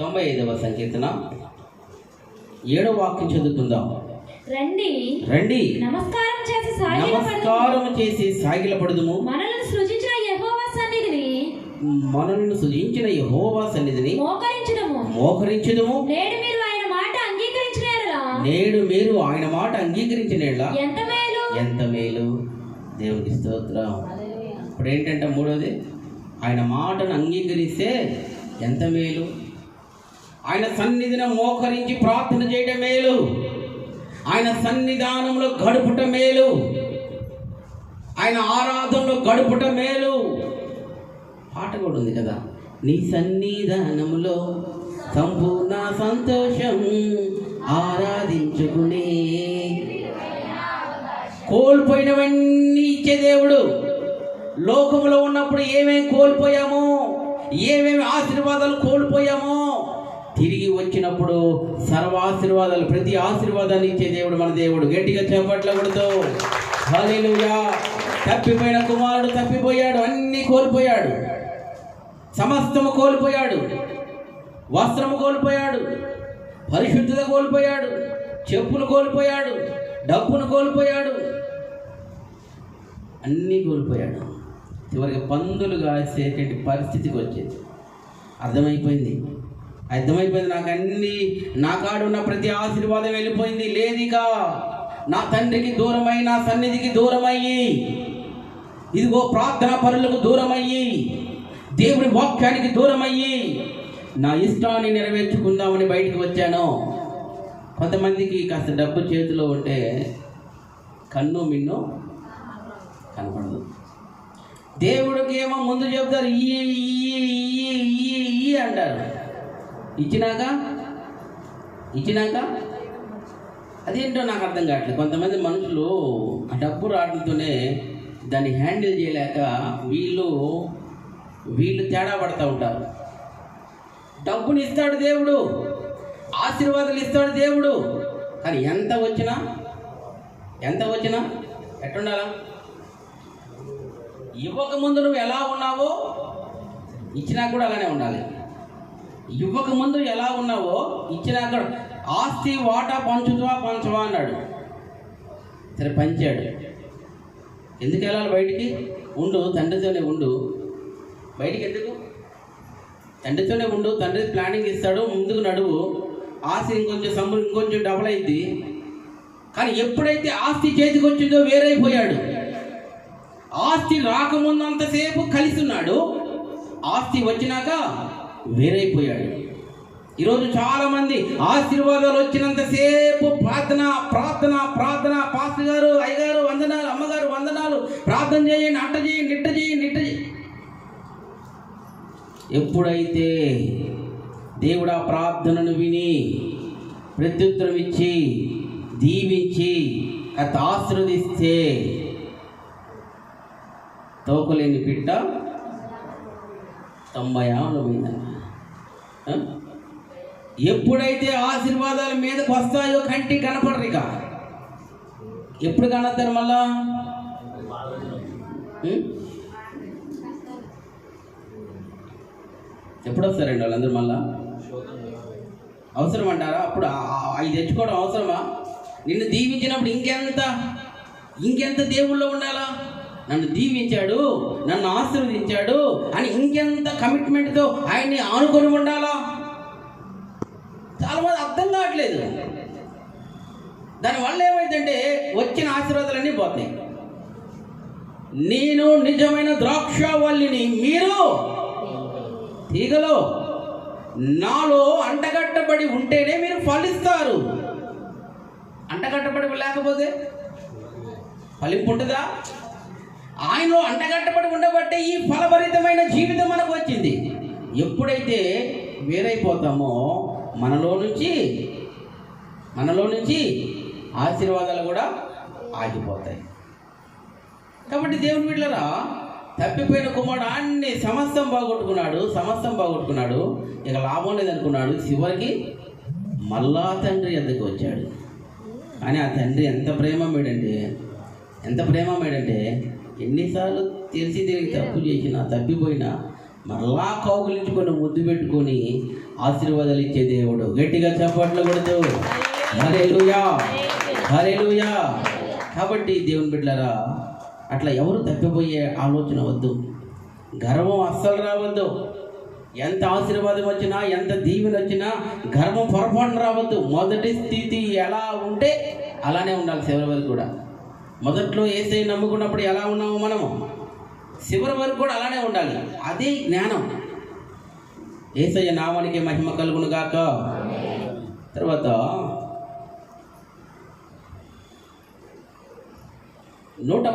తొంభై ఐదవ సంకీర్తన. ఏడో వాక్యం చదువుకుందాం. రండి. రండి. నమస్కారం చేసి నమస్కారం చేసి సాగిలపడుదుము. మనల్ని సృజించిన యెహోవా సన్నిధిని మనల్ని సృజించిన యెహోవా సన్నిధిని మోకరించడము మోకరించుదుము. నేడు మీరు ఆయన మాట అంగీకరించిన నేడు మీరు ఆయన మాట ఎంత మేలు? ఎంత మేలు? దేవునికి స్తోత్రం. ఇప్పుడు ఏంటంటే మూడోది? ఆయన మాటను అంగీకరిస్తే ఎంత మేలు? ఆయన సన్నిధిని మోకరించి ప్రార్థన చేయడం మేలు. ఆయన సన్నిధానంలో గడుపుట మేలు. ఆయన ఆరాధనలో గడుపుట మేలు. పాట కూడా ఉంది కదా? నీ సన్నిధానంలో సంపూర్ణ సంతోషం ఆరాధించుకునే. కోల్పోయినవన్నీ ఇచ్చే దేవుడు. లోకంలో ఉన్నప్పుడు ఏమేమి కోల్పోయామో ఏమేమి ఆశీర్వాదాలు కోల్పోయామో తిరిగి వచ్చినప్పుడు సర్వాశీర్వాదాలు ప్రతి ఆశీర్వాదాన్ని ఇచ్చే దేవుడు మన దేవుడు. గట్టిగా చేపట్ల కొడుతూ తప్పిపోయిన కుమారుడు తప్పిపోయాడు అన్నీ కోల్పోయాడు. సమస్తము కోల్పోయాడు. వస్త్రము కోల్పోయాడు. పరిశుద్ధత కోల్పోయాడు. చెప్పులు కోల్పోయాడు. డబ్బును కోల్పోయాడు. అన్నీ కోల్పోయాడు. చివరికి పందులు కాసేటువంటి పరిస్థితికి వచ్చేది. అర్థమైపోయింది? అర్థమైపోయింది నాకు అన్ని. నా కాడు ఉన్న ప్రతి ఆశీర్వాదం వెళ్ళిపోయింది. లేదిగా నా తండ్రికి దూరమై నా సన్నిధికి దూరమయ్యి ఇదిగో ప్రార్థన పరులకు దూరమయ్యి దేవుని వాక్యానికి దూరమయ్యి నా ఇష్టాన్ని నెరవేర్చుకుందామని బయటికి వచ్చాను. కొంతమందికి కాస్త డబ్బు చేతిలో ఉంటే కన్ను మిన్ను కనపడదు. దేవుడికి ఏమో ముందు చెప్తారు ఈ ఈ అంటారు. ఇచ్చినాక? ఇచ్చినాక? అదేంటో నాకు అర్థం కావట్లేదు. కొంతమంది మనుషులు ఆ డబ్బు రావడంతోనే దాన్ని హ్యాండిల్ చేయలేక వీళ్ళు వీళ్ళు తేడా పడుతూ ఉంటారు. డబ్బుని ఇస్తాడు దేవుడు. ఆశీర్వాదాలు ఇస్తాడు దేవుడు. కానీ ఎంత వచ్చినా ఎంత వచ్చినా ఎట్టుండాలా? ఇవ్వక ముందు నువ్వు ఎలా ఉన్నావో ఇచ్చినా కూడా అలానే ఉండాలి. ఇవ్వక ముందు ఎలా ఉన్నావో ఇచ్చినాక ఆస్తి వాటా పంచుతావా పంచవా అన్నాడు. సరే పంచాడు. ఎందుకు వెళ్ళాలి బయటికి? ఉండు తండ్రితోనే ఉండు. బయటికి ఎందుకు? తండ్రితోనే ఉండు తండ్రి ప్లానింగ్ ఇస్తాడు ముందుకు నడువు. ఆస్తి ఇంకొంచెం సమ్ము ఇంకొంచెం డబుల్ అయింది. కానీ ఎప్పుడైతే ఆస్తి చేతికి వచ్చిందో వేరైపోయాడు. ఆస్తి రాకముందంతసేపు కలిసి ఉన్నాడు. ఆస్తి వచ్చినాక వేరైపోయాడు. ఈరోజు చాలామంది ఆశీర్వాదాలు వచ్చినంతసేపు ప్రార్థన ప్రార్థన ప్రార్థన. పాస్టర్ గారు అయ్యగారు వందనాలు అమ్మగారు వందనాలు. ప్రార్థన చేయండి అట్ట చేయండి నిట్ట చేయండి నిట్ట చేయండి. ఎప్పుడైతే దేవుడు ఆ ప్రార్థనను విని ప్రత్యుత్తరం ఇచ్చి దీవించి అత ఆశీర్వదిస్తే తోకలేని పిట్ట తొంభై ఆవులు పోయిందన్న ఎప్పుడైతే ఆశీర్వాదాల మీదకి వస్తాయో కంటి కనపడరు ఇక. ఎప్పుడు కనొస్తారు మళ్ళా? ఎప్పుడు వస్తారండి వాళ్ళందరూ మళ్ళా? అవసరం అంటారా? అప్పుడు అవి తెచ్చుకోవడం అవసరమా? నిన్ను దీవించినప్పుడు ఇంకెంత ఇంకెంత దేవుళ్ళో ఉండాలా? నన్ను దీవించాడు నన్ను ఆశీర్వదించాడు అని ఇంకెంత కమిట్మెంట్తో ఆయన్ని ఆనుకొని ఉండాలా? చాలా మంది అర్థం కావట్లేదు. దానివల్ల ఏమైందంటే వచ్చిన ఆశీర్వాదాలన్నీ పోతాయి. నేను నిజమైన ద్రాక్షవల్లిని మీరు తీగలో నాలో అంటగట్టబడి ఉంటేనే మీరు ఫలిస్తారు. అంటగట్టబడి లేకపోతే ఫలింపు ఉంటుందా? ఆయనలో అంటగట్టబడి ఉండబట్టే ఈ ఫలభరితమైన జీవితం మనకు వచ్చింది. ఎప్పుడైతే వేరైపోతామో మనలో నుంచి మనలో నుంచి ఆశీర్వాదాలు కూడా ఆగిపోతాయి. కాబట్టి దేవుని బిడ్డరా తప్పిపోయిన కుమారుడు అన్ని సమస్తం బాగొట్టుకున్నాడు సమస్తం బాగొట్టుకున్నాడు. ఇక లాభం లేదనుకున్నాడు. చివరికి మళ్ళా తండ్రి ఎద్దకు వచ్చాడు? కానీ ఆ తండ్రి ఎంత ప్రేమ ప్రేమమేడంటే ఎంత ప్రేమమేడంటే ఎన్నిసార్లు తెలిసి తెలియక తప్పు చేసినా తప్పిపోయినా మరలా కౌగులించుకొని ముద్దు పెట్టుకొని ఆశీర్వాదాలు ఇచ్చే దేవుడు. గట్టిగా చప్పట్లు కొడుతూ. హరేలుయా హరేలుయా కాబట్టి దేవుని బిడ్డలారా అట్లా ఎవరు తప్పిపోయే ఆలోచన వద్దు. గర్వం అస్సలు రావద్దు. ఎంత ఆశీర్వాదం వచ్చినా ఎంత దీవెన వచ్చినా గర్వం పొరపాటున రావద్దు. మొదటి స్థితి ఎలా ఉంటే అలానే ఉండాలి చివరి వరకు కూడా. మొదట్లో ఏసై నమ్ముకున్నప్పుడు ఎలా ఉన్నాము మనము? చివరి వరకు కూడా అలానే ఉండాలి. అదే జ్ఞానం. ఏసయ్య నామానికి మహిమ కలుగును గాక. తర్వాత నూట